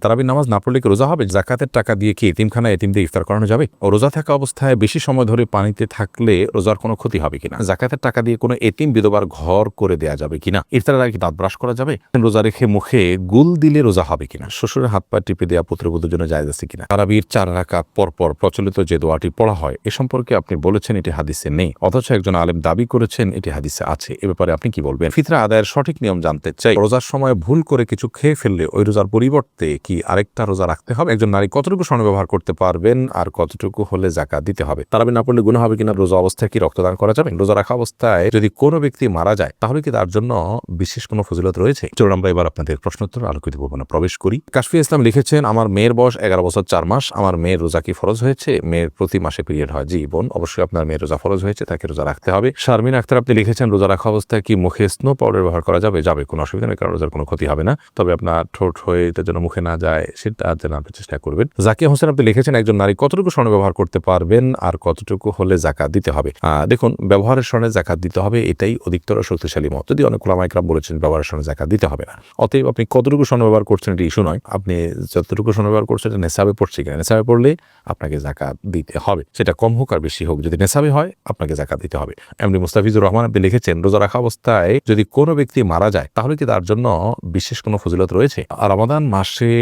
তারাবির নামাজ না পড়লে কি রোজা হবে? জাকাতের টাকা দিয়ে কি এতিমখানা এতিম দিয়ে ইফতার করানো যাবে? ও রোজা থাকা অবস্থায় বেশি সময় ধরে পানিতে থাকলে রোজার কোনো ক্ষতি হবে কিনা? জাকাতের টাকা দিয়ে কোনো এতিম বিধবার ঘর করে দেয়া যাবে কিনা? ইফতারের আগে দাঁত ব্রাশ করা যাবে? রোজা রেখে মুখে গুল দিলে রোজা হবে কিনা? শ্বশুরের হাত পা টিপে দেওয়া পুত্রবধূর জন্য জায়জ আছে কিনা? তারাবির চার রাকাত পর পর প্রচলিত যে দোয়াটি পড়া হয়, এ সম্পর্কে আপনি বলেছেন এটি হাদিসে নেই। অথচ একজন আলেম দাবি করেছেন এটি হাদিসে আছে। এ ব্যাপারে আপনি কি বলবেন? ফিতরা আদায়ের সঠিক নিয়ম জানতে চাই। রোজার সময় ভুল করে কিছু খেয়ে ফেললে ওই রোজার পরিবর্তে কি আরেকটা রোজা রাখতে হবে? একজন নারী কতটুকু স্বর্ণ ব্যবহার করতে পারবেন আর কতটুকু হলে জাকা দিতে হবে? তারাবি না পড়লে গুণ হবে কিনা? রোজা অবস্থায় কি রক্তদান করা যাবে? রোজা রাখা অবস্থায় যদি কোনো ব্যক্তি মারা যায়, তাহলে কি তার জন্য বিশেষ কোনো ফজিলত রয়েছে? চলুন আমরা এবার আপনাদের প্রশ্নোত্তর আলোকিত ভবনে প্রবেশ করি। কাশফি ইসলাম লিখেছেন, আমার মেয়ের বয়স এগারো বছর চার মাস, আমার মেয়ের রোজা কি ফরজ হয়েছে? মেয়ের প্রতি মাসে পিরিয়ড হয় জি বোন অবশ্যই আপনার মেয়ের রোজা ফরজ হয়েছে, তাকে রোজা রাখতে হবে। শারমিন আক্তার আপনি লিখেছেন, রোজা রাখা অবস্থায় কি মুখে স্নো পাউডার ব্যবহার করা যাবে? যাবে কোনো অসুবিধা নেই, কারণ রোজার কোনো ক্ষতি হবে না। তবে আপনার ঠোঁট হয়ে এটা যেন মুখে না যায়, সেটা আপনি চেষ্টা করবেন। জাকিয়া হোসেন আপনি লিখেছেন, একজন নারী কতটুকু স্বর্ণ ব্যবহার করতে পারবেন আর কতটুকু হলে জাকাত দিতে হবে? দেখুন, ব্যবহারের স্বর্ণে জাকাত দিতে হবে, এটাই অধিকতর শক্তিশালী মত। যদি অনেক ওলামাইকরাম বলেছেন, ব্যবহারের স্বর্ণে জাকাত দিতে হবে না। অতএব আপনি কতটুকু স্বর্ণ ব্যবহার করছেন, এটি ইস্যু নয়। আপনি যতটুকু স্বর্ণ ব্যবহার করছেন, এটা নেশাবে পড়ছে কিনা? নেশাবে পড়লে আপনাকে জাকাত দিতে হবে। সেটা কম হোক আর বেশি হোক। যদি নেশাবে হয়, আপনাকে জাকাত দিতে হবে। এমনি মুস্তাফিজুর রহমান, আপনি লিখেছেন, রোজা রাখা অবস্থায় যদি কোনো ব্যক্তি মারা যায়, তাহলে কি তার জন্য বিশেষ কোনো ফজিলত রয়েছে? আর রমাদান মাসে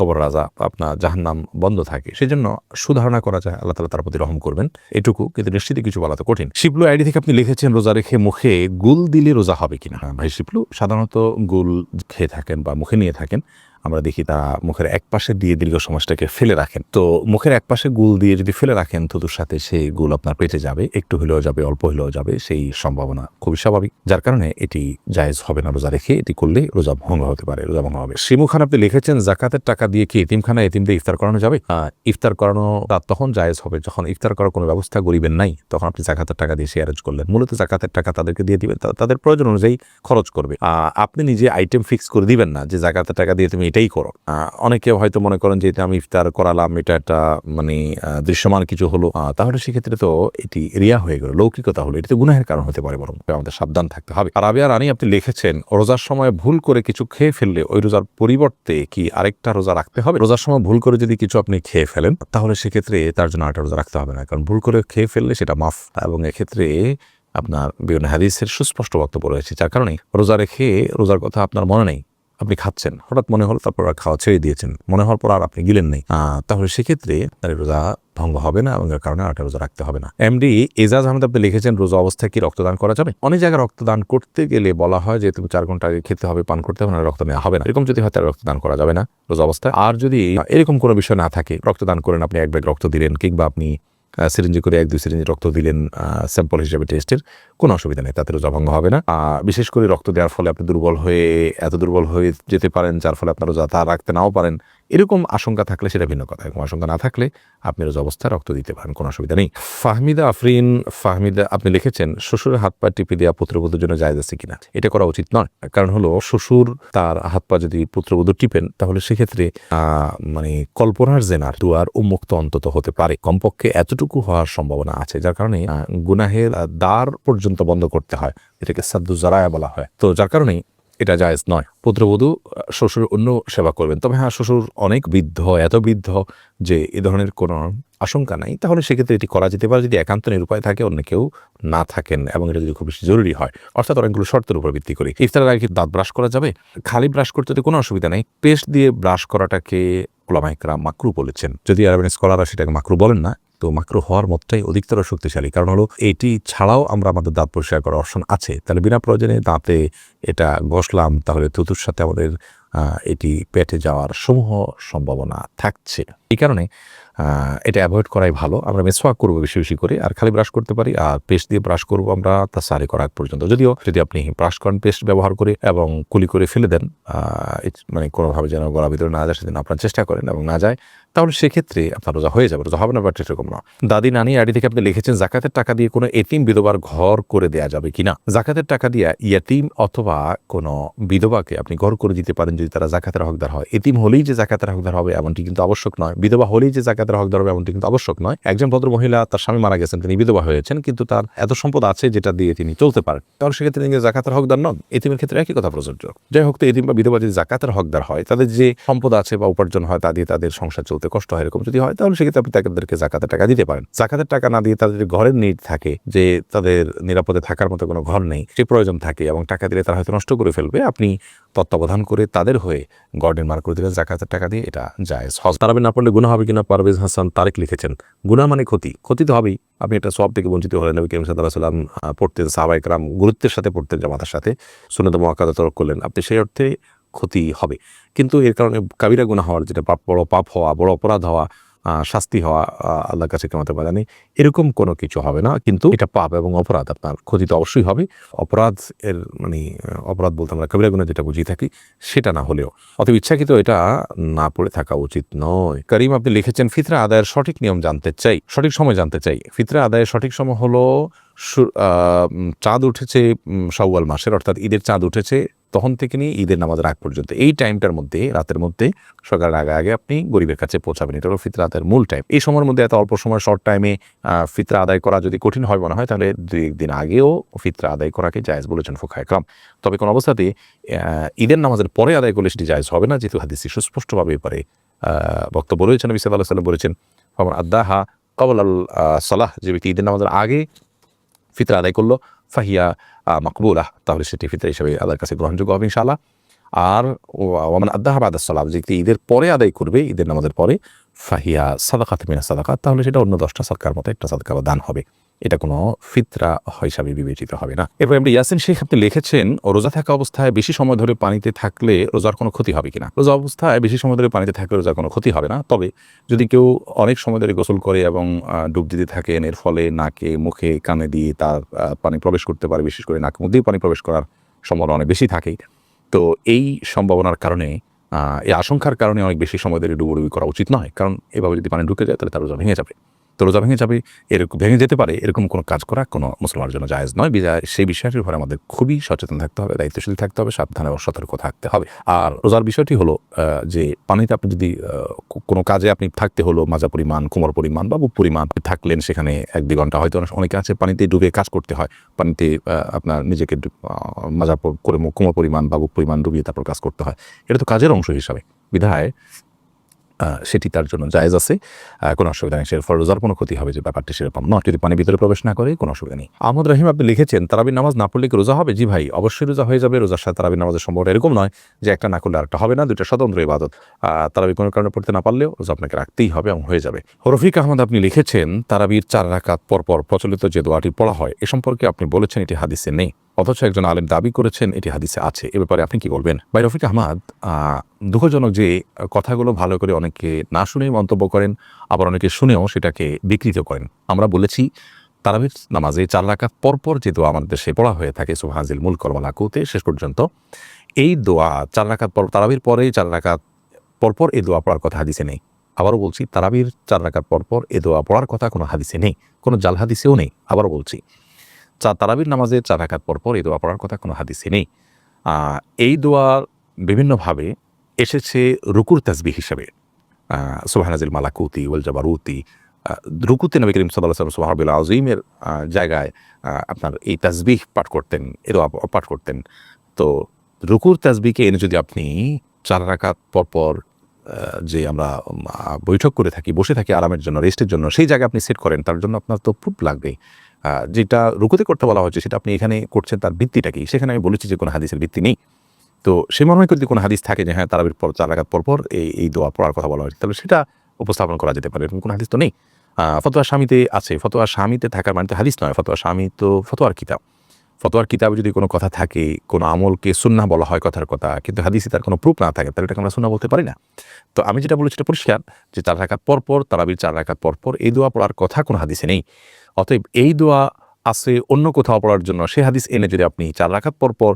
কবর রাজা আপনার জাহান্নাম বন্ধ থাকে। সেই জন্য সুধারণা করা যায় আল্লাহ তালা তার প্রতি রহম করবেন। এটুকু কিন্তু নিশ্চিত কিছু বলা তো কঠিন। শিবলু আইডি থেকে আপনি লিখেছেন রোজা রেখে মুখে গুল দিলে রোজা হবে কিনা? হ্যাঁ, ভাই শিবলু সাধারণত গুল খেয়ে থাকেন বা মুখে নিয়ে থাকেন। আমরা দেখি তা মুখের এক পাশে দিয়ে দীর্ঘ সমাজটাকে ফেলে রাখেন। তো মুখের এক পাশে গুল দিয়ে যদি ফেলে রাখেন থুতুর সাথে সেই গুল আপনার পেটে যাবে একটু হলেও যাবে অল্প হলেও যাবে সেই সম্ভাবনা খুবই স্বাভাবিক। যার কারণে এটি জায়েজ হবে না রোজা রেখে এটি করলে রোজা ভঙ্গ হতে পারে রোজা ভঙ্গ হবে। শিমু খান আপনি লিখেছেন জাকাতের টাকা দিয়ে কি এতিমখানা এতিম দিয়ে ইফতার করানো যাবে? ইফতার করানো তখন জায়েজ হবে। যখন ইফতার করার কোনো ব্যবস্থা গরিবের নাই, তখন আপনি জাকাতের টাকা দিয়ে সে অ্যারেঞ্জ করলেন। মূলত জাকাতের টাকা তাদেরকে দিয়ে দিবেন। তাদের প্রয়োজন অনুযায়ী খরচ করবে। আপনি নিজে আইটেম ফিক্স করে দিবেন না যে জাকাতের টাকা দিয়ে তুমি এটাই করো। অনেকে হয়তো মনে করেন যে এটা আমি ইফতার করালাম, এটা একটা মানে দৃশ্যমান কিছু হলো। তাহলে সেক্ষেত্রে তো এটি রিয়া হয়ে গেল। লৌকিকতা হলো। এটি তো গুনাহের কারণ হতে পারে বরং আমাদের সাবধান থাকতে হবে। আর আবিয়া রানী আপনি লিখেছেন, রোজার সময় ভুল করে কিছু খেয়ে ফেললে ওই রোজার পরিবর্তে কি আরেকটা রোজা রাখতে হবে। রোজার সময় ভুল করে যদি কিছু আপনি খেয়ে ফেলেন, তাহলে সেক্ষেত্রে তার জন্য আরেকটা রোজা রাখতে হবে না। কারণ ভুল করে খেয়ে ফেললে সেটা মাফ। এবং এক্ষেত্রে আপনার বিভিন্ন হাদিসের সুস্পষ্ট বক্তব্য রয়েছে, যার কারণে রোজা রেখে রোজার কথা আপনার মনে নেই। আপনি খাচ্ছেন, হঠাৎ মনে হলো তারপর আর খাওয়া ছেড়ে দিয়েছেন, মনে হওয়ার পর আর আপনি গিলেন নেই। তাহলে সেক্ষেত্রে তার রোজা ভঙ্গ হবে না এবং এর কারণে আরেকটা রোজা রাখতে হবে না। এমডি এজাজ আহমেদ, আপনি লিখেছেন, রোজা অবস্থায় কি রক্তদান করা যাবে? অনেক জায়গায় রক্তদান করতে গেলে বলা হয় যে, তুমি চার ঘণ্টা আগে খেতে হবে, পান করতে হবে না রক্ত নেওয়া হবে না। এরকম যদি হয় তাহলে রক্তদান করা যাবে না, রোজা অবস্থায়। আর যদি এরকম কোনো বিষয় না থাকে, রক্তদান করেন আপনি, এক ব্যাগ রক্ত দিলেন, কিংবা আপনি সিরিঞ্জি করে এক, দুই সিরিঞ্জ রক্ত দিলেন স্যাম্পল হিসেবে টেস্টের। কোনো অসুবিধা নেই তাদের জভঙ্গ হবে না। বিশেষ করে রক্ত দেওয়ার ফলে আপনি দুর্বল হয়ে, এত দুর্বল হয়ে যেতে পারেন, যার ফলে আপনারা যা রাখতে নাও পারেন এরকম আশঙ্কা থাকলে সেটা ভিন্ন কথা। এরকম আশঙ্কা না থাকলে আপনি রোজা অবস্থায় রক্ত দিতে পারেন, কোনো অসুবিধা নেই। ফাহমিদা আফরিন, ফাহমিদা, আপনি লিখেছেন, শ্বশুরের হাত পা টিপে দেওয়া পুত্রবধূর জন্য জায়জ আছে কিনা? এটা করা উচিত নয়। কারণ হলো, শ্বশুর তার হাত পা যদি পুত্রবধূ টিপেন, তাহলে সেক্ষেত্রে মানে কল্পনার জেনার দুয়ার উন্মুক্ত অন্তত হতে পারে। কমপক্ষে এতটুকু হওয়ার সম্ভাবনা আছে, যার কারণে গুনাহের দ্বার পর্যন্ত বন্ধ করতে হয়। এটাকে সাদ্দু জারায়া বলা হয়। তো যার কারণে এটা জায়েজ নয়। পুত্রবধূ, শ্বশুর অন্য সেবা করবেন। তবে হ্যাঁ শ্বশুর অনেক বৃদ্ধ, এত বৃদ্ধ যে এ ধরনের কোনো আশঙ্কা নাই। তাহলে সেক্ষেত্রে এটি করা যেতে পারে যদি একান্ত নিরুপায় থাকে, অন্য কেউ না থাকেন এবং এটা যদি খুব বেশি জরুরি হয়। অর্থাৎ অনেকগুলো শর্তের উপর ভিত্তি করে ইফতারের আগে দাঁত ব্রাশ করা যাবে। খালি ব্রাশ করতে তো কোনো অসুবিধা নেই। পেস্ট দিয়ে ব্রাশ করাটাকে ওলামাইকরা মাকরু বলেছেন। যদি আরবেন স্কলাররা সেটাকে মাকরু বলেন না তো মাকরু হওয়ার মতটাই অধিকতর শক্তিশালী। কারণ হলো, এটি ছাড়াও আমরা আমাদের দাঁত পরিষ্কার করার অপশন আছে। তাহলে বিনা প্রয়োজনে দাঁতে এটা ঘষলাম, তাহলে থুতুর সাথে আমাদের এটি পেটে যাওয়ার সমূহ সম্ভাবনা থাকছে। এই কারণে এটা অ্যাভয়েড করাই ভালো। আমরা মেসওয়াক করব বেশি বেশি করে, আর খালি ব্রাশ করতে পারি, আর পেস্ট দিয়ে ব্রাশ করব আমরা তা সারি করা আগ পর্যন্ত। যদিও যদি আপনি ব্রাশ করেন পেস্ট ব্যবহার করে এবং কুলি করে ফেলে দেন মানে কোনোভাবে যেন গলা ভিতরে না যায়, সেদিন আপনার চেষ্টা করেন এবং না যায়, তাহলে সেক্ষেত্রে আপনার রোজা হয়ে যাবে, রোজা হবে না বাট এরকম না। দাদি, নানি আড়ি থেকে আপনি লিখেছেন, জাকাতের টাকা দিয়ে কোনো এতিম বিধবার ঘর করে দেয়া যাবে কিনা জাকাতের টাকা দিয়ে ইয়াতিম অথবা কোনো বিধবাকে আপনি ঘর করে দিতে পারেন, যদি তারা জাকাতের হকদার হয়। এতিম হলেই যে জাকাতের হকদার হবে, এমনটি কিন্তু আবশ্যক নয়। বিধবা হলেই যে জাকাতের হকদার হবে এমনটি কিন্তু আবশ্যক নয়। একজন ভদ্র মহিলা তার স্বামী মারা গেছেন, তিনি বিধবা হয়েছেন, কিন্তু তার এত সম্পদ আছে যেটা দিয়ে তিনি চলতে পারেন। তাহলে সেক্ষেত্রে তিনি জাকাতের হকদার নন এতিমের ক্ষেত্রে একই কথা প্রযোজ্য। যাই হোক, তো এতিম বা বিধবা যদি জাকাতের হকদার হয়, তাদের যে সম্পদ আছে বা উপার্জন হয়, তা দিয়ে তাদের সংসার চলতে কষ্ট হয় এরকম যদি হয়, তাহলে সেক্ষেত্রে আপনি তাদেরকে জাকাতের টাকা দিতে পারেন। জাকাতের টাকা না দিয়ে তাদের ঘরের নিট থাকে, যে তাদের নিরাপদে থাকার মতো কোনো ঘর নেই, সে প্রয়োজন থাকে এবং টাকা দিলে তারা হয়তো নষ্ট করে ফেলবে। আপনি তত্ত্বাবধান করে তাদের হয়ে ঘর নির্মাণ করে দিলেন জাকাতের টাকা দিয়ে এটা যায় হজ। তারাবি না পড়লে গুণা হবে কিনা? পারভেজ হাসান তারেক লিখেছেন গুণা মানে ক্ষতি। ক্ষতি তো হবেই। আপনি এটা সব থেকে বঞ্চিত হলেন নবী করিম সাল্লাহ সাল্লাম পড়তেন সাহাবাইকরাম গুরুত্বের সাথে, পড়তেন জামাতার সাথে। সুনত মহাকাদা তরক করলেন। আপনি সেই অর্থে ক্ষতি হবে। কিন্তু এর কারণে কাবিরা গুণা হওয়ার যেটা বড় পাপ হওয়া, বড় অপরাধ হওয়া শাস্তি হওয়া আল্লাহর কাছে কেমতে পারে নেই এরকম কোনো কিছু হবে না। কিন্তু এটা পাপ এবং অপরাধ আপনার ক্ষতি তো অবশ্যই হবে। অপরাধ এর মানে অপরাধ বলতে আমরা কাবিরা গুণা যেটা বুঝিয়ে থাকি সেটা না হলেও। অতএব ইচ্ছাকৃত এটা না পড়ে থাকা উচিত নয়। করিম আপনি লিখেছেন ফিতরা আদায়ের সঠিক নিয়ম জানতে চাই সঠিক সময় জানতে চাই। ফিতরা আদায়ের সঠিক সময় হলো চাঁদ উঠেছে উম, শাওয়াল মাসের অর্থাৎ ঈদের চাঁদ উঠেছে তখন থেকে নিয়ে ঈদের নামাজের আগ পর্যন্ত। এই টাইমটার মধ্যে, রাতের মধ্যে সকালের আগে আগে আপনি গরিবের কাছে পৌঁছাবেন। এটা হলো ফিতরা আদায়ের মূল টাইম এই সময়ের মধ্যে এত অল্প সময় শর্ট টাইমে ফিতরা আদায় করা যদি কঠিন হয় মনে হয়, তাহলে দুই একদিন আগেও ফিতরা আদায় করাকে জায়েজ বলেছেন ফোখা একরাম। তবে কোনো অবস্থাতে ঈদের নামাজের পরে আদায় করলে সেটি জায়েজ হবে না, যেহেতু হাদিসি সুস্পষ্টভাবে এ বক্তব্য রয়েছেন নবী সাল্লাহ সাল্লাম বলেছেন, ফমান আদাহা কবল আল সালাহ যে ব্যক্তি ঈদের নামাজের আগে ফিতরা আদায় করল, ফাহিয়া মকবুলাহ, তাহলে সেটি ফিতরা হিসেবে আল্লাহর কাছে গ্রহণযোগ্য হবে ইনশাআল্লাহ। আর ওমান আদাহ বাদ সালাম, যে ঈদের পরে আদায় করবে, ঈদের নামাজের পরে, ফাহিয়া সাদাকাত মিনা সাদাকাত, তাহলে সেটা অন্য দশটা সৎকার মতো একটা সৎকার দান হবে। এটা কোনো ফিতরা হিসাবে বিবেচিত হবে না। এরপর আমরা ইয়াসিন শেখ আপনি লিখেছেন, রোজা থাকা অবস্থায় বেশি সময় ধরে পানিতে থাকলে রোজার কোনো ক্ষতি হবে কিনা? রোজা অবস্থায় বেশি সময় ধরে পানিতে থাকলে রোজার কোনো ক্ষতি হবে না। তবে যদি কেউ অনেক সময় ধরে গোসল করে এবং ডুব দিতে থাকেন, এর ফলে নাকে, মুখে, কানে দিয়ে তার পানি প্রবেশ করতে পারে, বিশেষ করে নাক মধ্যেই পানি প্রবেশ করার সম্ভাবনা অনেক বেশি থাকে তো এই সম্ভাবনার কারণে এই আশঙ্কার কারণে অনেক বেশি সময় ধরে ডুবুডুবি করা উচিত নয়। কারণ এভাবে যদি পানি ঢুকে যায়, তাহলে তার রোজা ভেঙে যাবে। তো রোজা ভেঙে যাবে, এরকম ভেঙে যেতে পারে, এরকম কোনো কাজ করা কোনো মুসলমানের জন্য জায়েজ নয়। সেই বিষয়টির উপরে আমাদের খুবই সচেতন থাকতে হবে, দায়িত্বশীল থাকতে হবে, সাবধানে এবং সতর্ক থাকতে হবে। আর রোজার বিষয়টি হলো যে পানিতে আপনি যদি কোনো কাজে আপনি থাকতে হলো, মাজা পরিমাণ, কোমর পরিমাণ বা বুক পরিমাণ থাকলেন সেখানে এক দুই ঘণ্টা, হয়তো অনেকে আছে পানিতে ডুবে কাজ করতে হয়, পানিতে আপনার নিজেকে মাজা করে কোমর পরিমাণ বা বুক পরিমাণ ডুবিয়ে তারপর কাজ করতে হয়। এটা তো কাজের অংশ হিসাবে। বিধায় সেটি তার জন্য জায়েজ আছে। কোনো অসুবিধা নেই, সের রোজার কোনো ক্ষতি হবে যে ব্যাপারটি সেরকম নয়। যদি পানি ভিতরে প্রবেশ না করে, কোনো অসুবিধা নেই। আহমদ রহিম, আপনি লিখেছেন, তারাবির নামাজ না পড়লে কি রোজা হবে? জি ভাই, অবশ্যই রোজা হয়ে যাবে। রোজার সাথে তারাবির নামাজের সম্ভব এরকম নয় যে একটা না করলে আরেকটা হবে না, দুইটা স্বতন্ত্র ইবাদত। তারাবি কোনো কারণে পড়তে না পারলেও রোজা আপনাকে রাখতেই হবে এবং হয়ে যাবে। রফিক আহমদ, আপনি লিখেছেন, তারাবির চার রাকাত পরপর প্রচলিত যে দোয়াটি পড়া হয়, এ সম্পর্কে আপনি বলেছেন, এটি হাদিসে নেই। অথচ একজন আলেম দাবি করেছেন এটি হাদিসে আছে। এ ব্যাপারে আপনি কি বলবেন? ভাই রফিক আহমদ আহ, দুঃখজনক যে কথাগুলো ভালো করে অনেকে না শুনে মন্তব্য করেন আবার অনেকে শুনেও সেটাকে বিকৃত করেন। আমরা বলেছি তারাবির নামাজে চার রাকাত পরপর যে দোয়া আমাদের দেশে পড়া হয়ে থাকে সুহাজিল মুল কর্মলাকুতে শেষ পর্যন্ত এই দোয়া চার রাকাত পর তারাবির পরে চার রাকাত পরপর এই দোয়া পড়ার কথা হাদিসে নেই। আবারও বলছি তারাবির চার রাকাত পরপর এ দোয়া পড়ার কথা কোনো হাদিসে নেই কোনো জাল হাদিসেও নেই। আবারও বলছি চা তারাবির নামাজে চার রাকাত পরপর এই দোয়া পড়ার কথা কোনো হাদিসে নেই। এই দোয়া বিভিন্নভাবে এসেছে রুকুর তাসবি হিসাবে। সোহানাজিল মালাকুতি ওয়াল জাবারুতি। রুকুতে নবী করিম সাল্লাহ সাল্লাম সোহাবিল আজিমের জায়গায় আপনার এই তাসবিহ পাঠ করতেন এর পাঠ করতেন। তো রুকুর তাজবিকে এনে যদি আপনি চার রাখাত পরপর যে আমরা বৈঠক করে থাকি বসে থাকি আরামের জন্য রেস্টের জন্য সেই জায়গায় আপনি সেট করেন তার জন্য আপনার তো প্রুফ লাগবে আহ, যেটা রুকুতে করতে বলা হচ্ছে সেটা আপনি এখানে করছেন, তার ভিত্তিটা কি? সেখানে আমি বলেছি যে কোনো হাদিসের ভিত্তি নেই। তো সে মনে হয় যদি কোনো হাদিস থাকে যে হ্যাঁ তারাবির পর, চার রাকাত পর পর এই এই দোয়া পড়ার কথা বলা হয়েছে। তাহলে সেটা উপস্থাপন করা যেতে পারে কোনো হাদিস তো নেই। ফতোয়া স্বামীতে আছে। ফতোয়া স্বামীতে থাকার মানে তো হাদিস নয়। ফতোয়া স্বামী তো ফতোয়ার কিতাব। ফতোয়ার কিতাবে যদি কোনো কথা থাকে, কোনো আমলকে সুন্না বলা হয় কথার কথা, কিন্তু হাদিসে তার কোনো প্রুফ না থাকে, তাহলে এটাকে আমরা সুন্না বলতে পারি না। তো আমি যেটা বলেছি এটা পরিষ্কার যে চার রাকাত পর পর, তারাবির চার রাকাত পর পর এই দোয়া পড়ার কথা কোনো হাদিসে নেই। অতএব এই দোয়া আছে অন্য কোথাও পড়ার জন্য। সে হাদিস এনে যদি আপনি চার রাকাত পর পর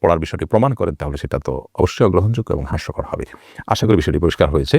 পড়ার বিষয়টি প্রমাণ করেন, তাহলে সেটা তো অবশ্যই অগ্রহণযোগ্য এবং হাস্যকর হবে। আশা করি বিষয়টি পরিষ্কার হয়েছে।